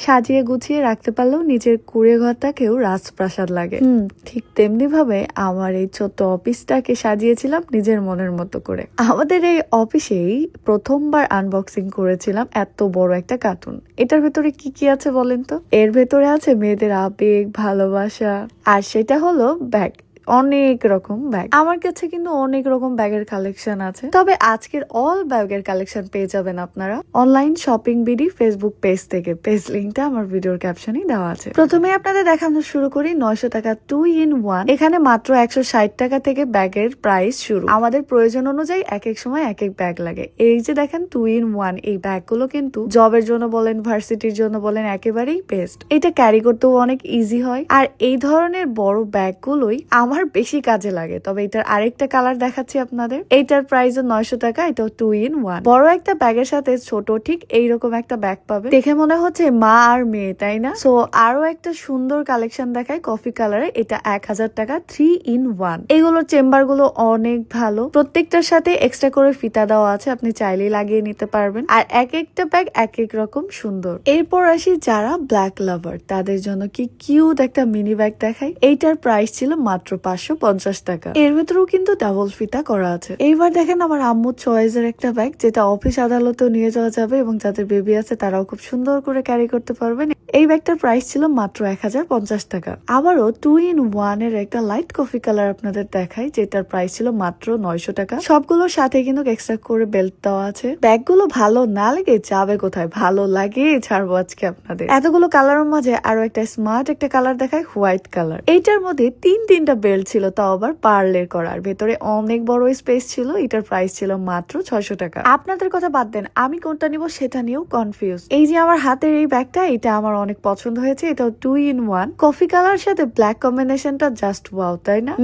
সাজিয়ে গুছিয়ে রাখতে পারলেও নিজের কুড়ে ঘরটাকেও রাজপ্রাসাদ লাগে। হুম ঠিক তেমনি ভাবে আমার এই ছোট্ট অফিসটাকে সাজিয়েছিলাম নিজের মনের মতো করে। আমাদের এই অফিসেই প্রথমবার আনবক্সিং করেছিলাম এত বড় একটা কার্টুন এটার ভেতরে কি কি আছে বলেন তো? এর ভেতরে আছে মেয়েদের আবেগ ভালোবাসা। আর সেটা হলো ব্যাগ অনেক রকম ব্যাগ আমার কাছে কিন্তু অনেক রকম ব্যাগের কালেকশন আছে। তবে আজকের অল ব্যাগের কালেকশন পেয়ে যাবেন আপনারা online shopping BD Facebook page থেকে। পেজ লিঙ্কটা আমার ভিডিওর ক্যাপশনেই দেওয়া আছে। প্রথমে আপনাদের দেখানো শুরু করি নয়শো টাকা টু ইন ওয়ান এখানে মাত্র একশো ষাট টাকা থেকে ব্যাগের প্রাইস শুরু। আমাদের প্রয়োজন অনুযায়ী এক এক সময় এক এক ব্যাগ লাগে। এই যে দেখেন টু ইন ওয়ান এই ব্যাগগুলো কিন্তু জবের জন্য বলেন ভার্সিটির জন্য বলেন, একেবারেই বেস্ট এটা ক্যারি করতেও অনেক ইজি হয়। আর এই ধরনের বড় ব্যাগগুলোই আমার বেশি কাজে লাগে। তবে এটার আরেকটা কালার দেখাচ্ছি আপনাদের। এইটার প্রাইস নয়শো টাকা এটা টু ইন ওয়ান বড় একটা ব্যাগের সাথে ছোট ঠিক এইরকম একটা ব্যাগ পাবে। দেখে মনে হচ্ছে মা আর মেয়ে, তাই না? সো আরও একটা সুন্দর কালেকশন দেখায় কফি কালারে এটা এক হাজার টাকা থ্রি ইন ওয়ান এগুলোর চেম্বারগুলো অনেক ভালো। প্রত্যেকটার সাথে এক্সট্রা করে ফিতা দেওয়া আছে, আপনি চাইলেই লাগিয়ে নিতে পারবেন। আর এক একটা ব্যাগ এক এক রকম সুন্দর। এরপর আসি যারা ব্ল্যাক লাভার তাদের জন্য কি কিউট একটা মিনি ব্যাগ দেখায় এইটার প্রাইস ছিল মাত্র পাঁচশো পঞ্চাশ টাকা। এর ভেতরেও কিন্তু ডাবল ফিতা করা আছে। এইবার দেখেন আমার আম্মুর চয়েসের একটা ব্যাগ যেটা অফিস আদালতেও নিয়ে যাওয়া যাবে এবং যাদের বেবি আছে তারাও খুব সুন্দর করে ক্যারি করতে পারবেন। এই ব্যাগটার প্রাইস ছিল মাত্র এক হাজার পঞ্চাশ টাকা। আবারও টু ইন ওয়ানের একটা লাইট কফি কালার আপনাদের দেখাই, যেটার প্রাইস ছিল মাত্র নয়শো টাকা। সবগুলোর সাথে কিন্তু এক্সট্রা করে বেল্ট দেওয়া আছে। ব্যাগগুলো ভালো না লেগে যাবে কোথায়? ভালো লাগে, ছাড়বো আজকে আপনাদের। এতগুলো কালারের মাঝে আরও একটা স্মার্ট একটা কালার দেখায় হোয়াইট কালার এইটার মধ্যে তিন তিনটা বেল্ট ছিল, তাও আবার পার্লের করার। ভেতরে অনেক বড় স্পেস ছিল, এটার প্রাইস ছিল মাত্র ছয়শো টাকা। আপনাদের কথা বাদ দেন, আমি কোনটা নিব সেটা নিয়েও কনফিউজ এই যে আমার হাতের এই ব্যাগটা, এটা আমার অনেক পছন্দ হয়েছে এটা two in one coffee colour সাথে ব্ল্যাক কম্বিনেশনটা জাস্ট ওয়াও তাই না?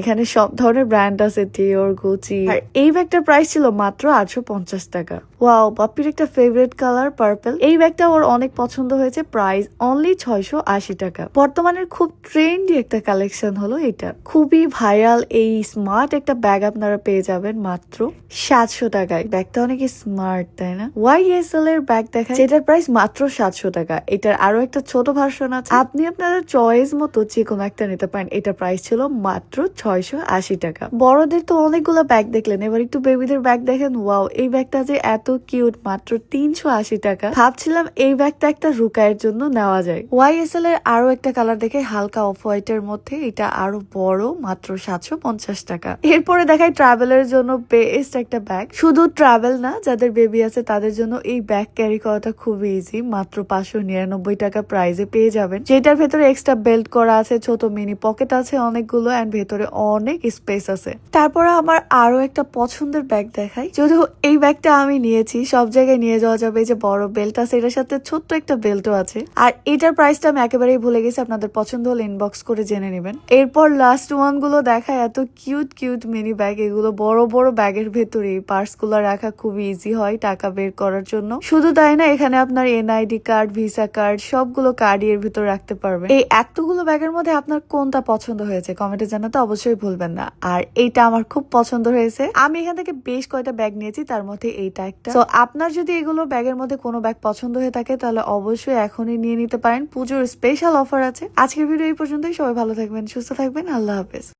এখানে সব ধরনের ব্র্যান্ড আছে টিওর গুচি আর এই ব্যাগটার প্রাইস ছিল মাত্র আটশো পঞ্চাশ টাকা। ওয়াও বাপ্পির একটা ফেভারিট কালার পার্পল এই ব্যাগটা ওর অনেক পছন্দ হয়েছে প্রাইস অনলি ছয়শো আশি টাকা। বর্তমানের খুব ট্রেন্ডি একটা কালেকশন হলো এটা। খুবই ভাইরাল এই স্মার্ট একটা ব্যাগ আপনারা পেয়ে যাবেন মাত্র সাতশো টাকায়। ব্যাগটা অনেক স্মার্ট তাই না? ওয়াই এস এল এর ব্যাগ দেখা যেটার প্রাইস মাত্র সাতশো টাকা। এটার আরও একটা ছোট ভার্সন আছে। আপনি আপনার চয়েস মতো যে কোনো একটা নিতে পারেন। এটা প্রাইস ছিল মাত্র ছয়শো আশি টাকা। বড়দের তো অনেকগুলো ব্যাগ দেখলেন। এবার একটু বেবিদের ব্যাগ দেখেন। ওয়াও এই ব্যাগটা যে এত কিউট মাত্র তিনশো আশি টাকা। ভাবছিলাম এই ব্যাগটা একটা রুকায়ের জন্য নেওয়া যায়। ওয়াই এস এল এর আরও একটা কালার দেখে হালকা অফ হোয়াইট এর মধ্যে এটা আরও বড়, মাত্র সাতশো পঞ্চাশ টাকা। এরপরে দেখাই ট্রাভেলের জন্য বেস্ট একটা ব্যাগ শুধু ট্রাভেল না, যাদের বেবি আছে তাদের জন্য এই ব্যাগ ক্যারি করাটা খুবই ইজি মাত্র পাঁচশো নিরানব্বই টাকা প্রাইজে পেয়ে যাবেন। যেটার ভেতরে এক্সট্রা বেল্ট করা আছে, ছোট মিনি পকেট আছে অনেকগুলো এন্ড ভেতরে অনেক স্পেস আছে। তারপরে আমার আরও একটা পছন্দের ব্যাগ দেখাই। যদিও এই ব্যাগটা আমি নিয়েছি, সব জায়গায় নিয়ে যাওয়া যাবে। যে বড় বেল্ট আছে, এটার সাথে ছোট্ট একটা বেল্টও আছে। আর এটার প্রাইসটা আমি একেবারেই ভুলে গেছি, আপনাদের পছন্দ হলে ইনবক্স করে জেনে নেবেন। এরপর লাস্ট ওয়ানগুলো দেখায়, এত কিউট কিউট মিনি ব্যাগ এগুলো বড় বড় ব্যাগের ভেতরে। পার্সগুলো রাখা খুবই ইজি হয়, টাকা বের করার জন্য। শুধু তাই না, এখানে আপনার এনআইডি কার্ড ভিসা কার্ড সবগুলো কার্ড এর ভিতর রাখতে পারবেন এই এতগুলো ব্যাগের মধ্যে আপনার কোনটা পছন্দ হয়েছে কমেন্টে জানাতে অবশ্যই ভুলবেন না। আর এইটা আমার খুব পছন্দ হয়েছে। আমি এখান থেকে বেশ কয়টা ব্যাগ নিয়েছি, তার মধ্যে এইটা একটা। তো আপনার যদি এগুলো ব্যাগের মধ্যে কোনো ব্যাগ পছন্দ হয়ে থাকে, তাহলে অবশ্যই এখনই নিয়ে নিতে পারেন। পুজোর স্পেশাল অফার আছে। আজকের ভিডিও এই পর্যন্তই। সবাই ভালো থাকবেন, সুস্থ থাকবেন। আল্লাহ হাফেজ।